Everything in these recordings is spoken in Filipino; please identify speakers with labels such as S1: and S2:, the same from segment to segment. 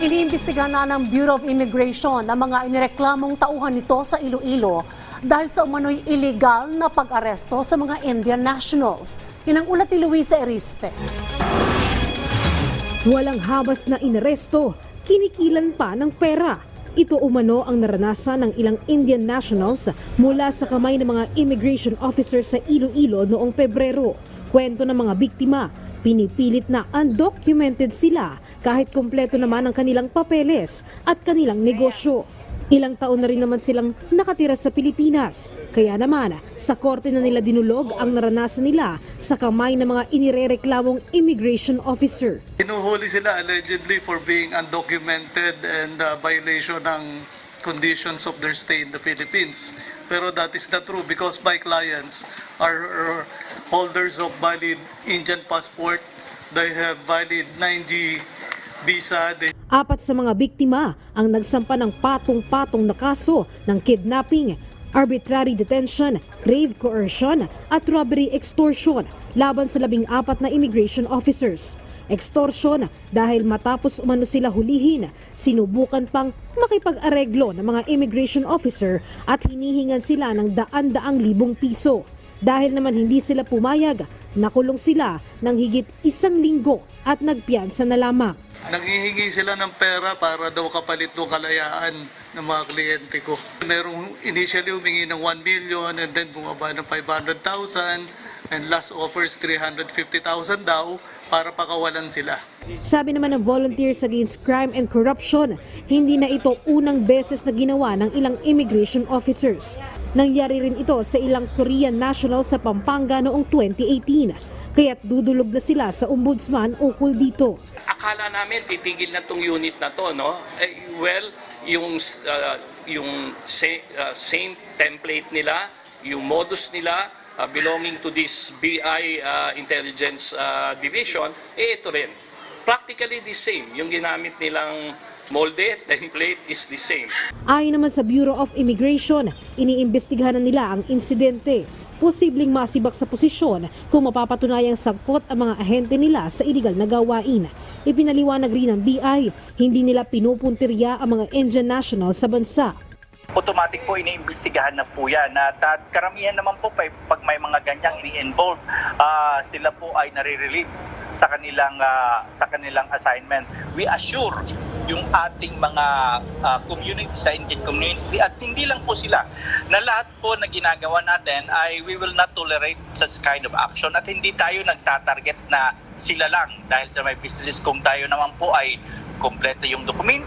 S1: Iniimbestigahan na ng Bureau of Immigration ang mga inireklamong tauhan nito sa Iloilo dahil sa umano'y illegal na pag-aresto sa mga Indian nationals. Yan ang ulat ni Luisa Erispe.
S2: Walang habas na inaresto, kinikilan pa ng pera. Ito umano ang naranasan ng ilang Indian nationals mula sa kamay ng mga immigration officers sa Iloilo noong Pebrero. Kwento ng mga biktima, pinipilit na undocumented sila kahit kompleto naman ang kanilang papeles at kanilang negosyo. Ilang taon na rin naman silang nakatira sa Pilipinas. Kaya naman, sa korte na nila dinulog ang naranasan nila sa kamay ng mga inirereklamong immigration officer.
S3: Hinuhuli sila allegedly for being undocumented and uh, violation ng conditions of their stay in the Philippines. Pero that is not true because my clients are are holders of valid Indian passport. They have valid 9G visa. They
S2: Apat sa mga biktima ang nagsampa ng patong-patong na kaso ng kidnapping, arbitrary detention, grave coercion at robbery extortion laban sa labing apat na immigration officers. Extortion dahil matapos umano sila hulihin, sinubukan pang makipag-areglo ng mga immigration officer at hinihingan sila ng daan-daang libong piso. Dahil naman hindi sila pumayag, nakulong sila ng higit isang linggo at nagpiyansa na lamang.
S3: Nanghihingi sila ng pera para daw kapalit ng kalayaan ng mga kliyente ko. Merong initially humingi ng 1 million and then bumaba ng 500,000 and last offers 350,000 daw para pakawalan sila.
S2: Sabi naman ng Volunteers Against Crime and Corruption, hindi na ito unang beses na ginawa ng ilang immigration officers. Nangyari rin ito sa ilang Korean national sa Pampanga noong 2018. Kaya't dudulog na sila sa ombudsman ukol dito.
S4: akala namin titigil na tong unit na to, no? Eh, well, yung uh, yung sa- uh, same template nila, yung modus nila uh, belonging to this BI uh, intelligence uh, division, eh ito rin. Practically the same. Yung ginamit nilang molde, template is the same.
S2: Ayon naman sa Bureau of Immigration, iniimbestigahan na nila ang insidente. Posibleng masibak sa posisyon kung mapapatunayang sangkot ang mga ahente nila sa iligal na gawain. Ipinaliwanag rin ng BI, hindi nila pinupuntirya ang mga Indian national sa bansa.
S5: Automatic po iniimbestigahan na po yan. At, at karamihan naman po pa- pag may mga ganyang ini-involve, ah, sila po ay nare-relieve sa kanilang ah, sa kanilang assignment. We assure yung ating mga ah, community sa Indian community at hindi lang po sila na lahat po na ginagawa natin ay we will not tolerate such kind of action at hindi tayo nagtatarget na sila lang dahil sa may business kung tayo naman po ay kompleto yung document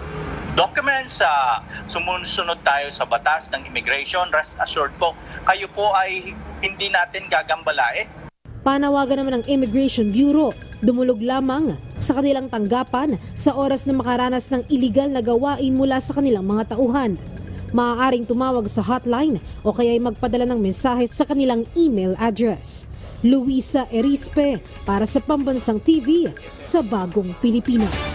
S5: documents, sa sumusunod tayo sa batas ng immigration, rest assured po, kayo po ay hindi natin gagambalae.
S2: Panawagan naman ng Immigration Bureau, dumulog lamang sa kanilang tanggapan sa oras na makaranas ng iligal na gawain mula sa kanilang mga tauhan. Maaaring tumawag sa hotline o kaya'y magpadala ng mensahe sa kanilang email address. Luisa Erispe para sa Pambansang TV sa Bagong Pilipinas.